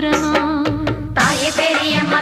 பிரமா தாயே பெரியம்மா